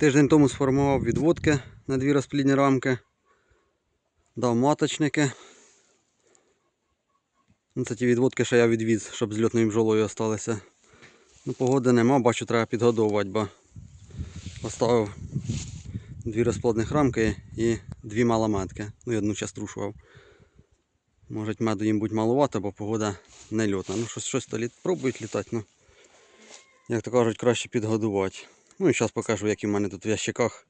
Тиждень тому сформував відводки на дві розплідні рамки. Дав маточники. Ну, Це ті відводки, що я відвіз, щоб з льотною бджолою залишилися. Ну, погоди нема, бачу, треба підгодовувати, бо поставив дві розплодних рамки і дві малометки. Ну і одну частрушував. Може меду їм будь маловато, бо погода не льотна. Ну, щось, щось то літ... пробують літати, ну. Як то кажуть, краще підгодувати. Ну і зараз покажу, які в мене тут в ящиках.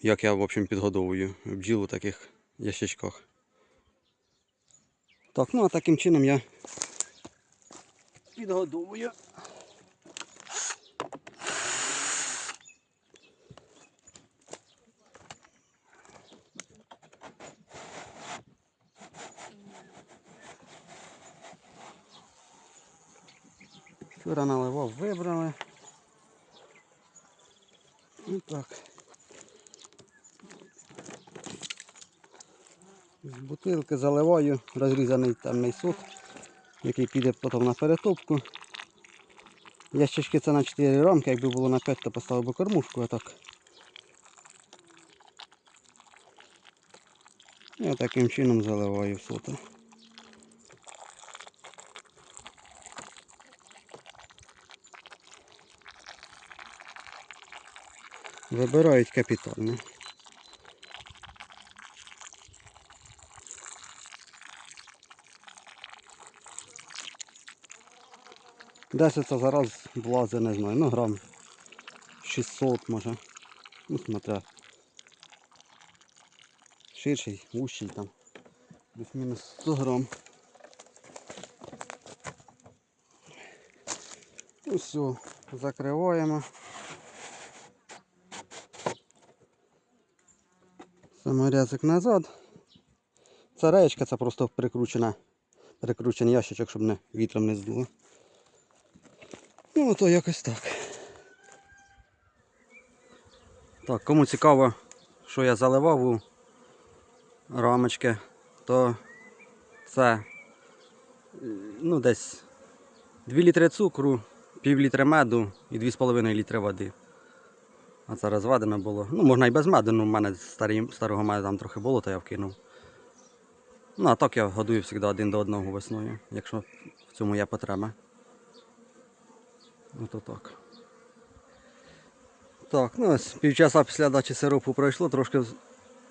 Як я, в общем, підгодовую бджіл у таких ящичках. Так, ну а таким чином я підгодовую. Вчора наливав, вибрали. І так. З бутилки заливаю розрізаний темний сок, який піде потім на перетопку. Ящички це на 4 рамки, якби було на 5, то поставив би кормушку, а так. І таким чином заливаю сота. Вибирають капітально. Десять це зараз влазить, не знаю, ну грам 600 може. Ну, смотря. Ширший, вущий там. Плюс-мінус 100 грам. Ну все, закриваємо. Саморязик назад. Це реєчка, це просто прикручена, прикручений ящичок, щоб не вітром не здуло. Ну, то якось так. Так, кому цікаво, що я заливав у рамочки, то це ну, десь 2 літри цукру, пів літри меду і 2,5 літри води. А це розведено було. Ну, можна і без але в мене старі, старого меду там трохи було, то я вкинув. Ну, а так я годую завжди один до одного весною, якщо в цьому є потреба. Ото так. Так, ну ось півчаса після дачі сиропу пройшло, трошки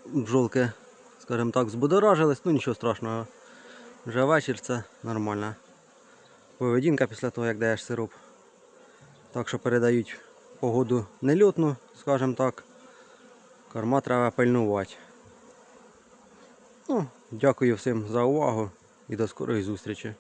бджолки, скажімо так, збудоражились, ну нічого страшного. Вже вечір це нормальна поведінка після того, як даєш сироп. Так що передають погоду нельотну, скажімо так. Корма треба пильнувати. Ну, дякую всім за увагу і до скорої зустрічі.